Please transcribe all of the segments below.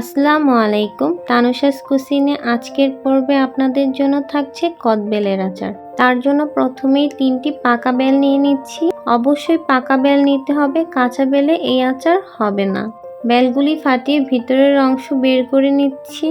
আসসালামু আলাইকুম। তানুশাস কুসিনে আজকের পর্বে আপনাদের জন্য থাকছে কদবেলের আচার। তার জন্য প্রথমেই তিনটি পাকা বেল নিয়ে নিচ্ছি। অবশ্যই পাকা বেল নিতে হবে, কাঁচা বেলে এই আচার হবে না। বেলগুলি ফাটিয়ে ভিতরের অংশ বের করে নিচ্ছি।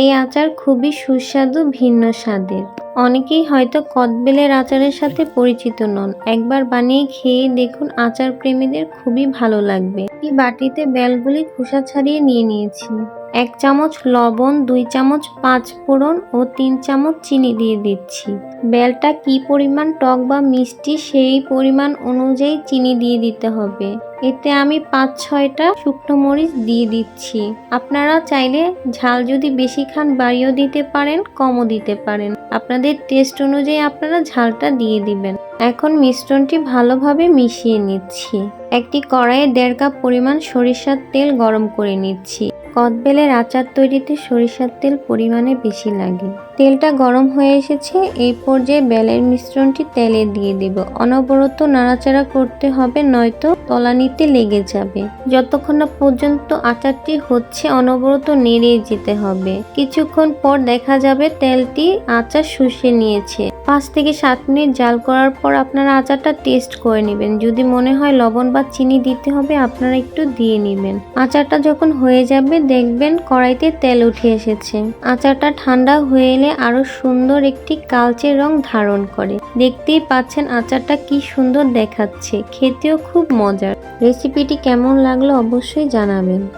এই আচার খুবই সুস্বাদু, ভিন্ন স্বাদের। অনেকেই হয়তো কদবেলের আচারের সাথে পরিচিত নন। একবার বানিয়ে খেয়ে দেখুন আচার প্রেমীদের খুবই ভালো লাগবে। একটি বাটিতে বেলগুলি খোসা ছাড়িয়ে নিয়ে নিয়েছি। এক চামচ লবণ, দুই চামচ পাঁচ ফোড়ন ও তিন চামচ চিনি দিয়ে দিচ্ছি। বেলটা কি পরিমাণ টক বা মিষ্টি সেই পরিমাণ অনুযায়ী চিনি দিয়ে দিতে হবে। এতে আমি পাঁচ, ছয়টা শুকনো মরিচ দিয়ে দিচ্ছি। আপনারা চাইলে ঝাল যদি বেশি খান, বাড়িয়েও দিতে পারেন, কমও দিতে পারেন। আপনাদের টেস্ট অনুযায়ী আপনারা ঝালটা দিয়ে দিবেন। এখন মিশ্রণটি ভালোভাবে মিশিয়ে নিচ্ছি। একটি কড়াইয়ে দেড় কাপ পরিমাণ সরিষার তেল গরম করে নিচ্ছি। কদবেলের আচার তৈরিতে সরিষার তেল পরিমাণে বেশি লাগে। তেলটা গরম হয়ে এসেছে, এই পর্যায়ে বেলের মিশ্রণটি তেলে দিয়ে দেব। অনবরত নাড়াচাড়া করতে হবে, নয়তো তলানিতে লেগে যাবে। যতক্ষণ না পর্যন্ত আচারটি হচ্ছে, অনবরত নেড়ে যেতে হবে। কিছুক্ষণ পর দেখা যাবে তেলটি আচার শুষে নিয়েছে। পাঁচ থেকে সাত মিনিট জাল করার পর আপনারা আচারটা টেস্ট করে নেবেন। যদি মনে হয় লবণ বা চিনি দিতে হবে, আপনারা একটু দিয়ে নেবেন। আচারটা যখন হয়ে যাবে, দেখবেন কড়াইতে তেল উঠে এসেছে। আচারটা ঠান্ডা হয়ে এলে আরও সুন্দর একটি কালচে রং ধারণ করে। দেখতেই পাচ্ছেন আচারটা কি সুন্দর দেখাচ্ছে। খেতেও খুব মজার। রেসিপিটি কেমন লাগল অবশ্যই জানাবেন।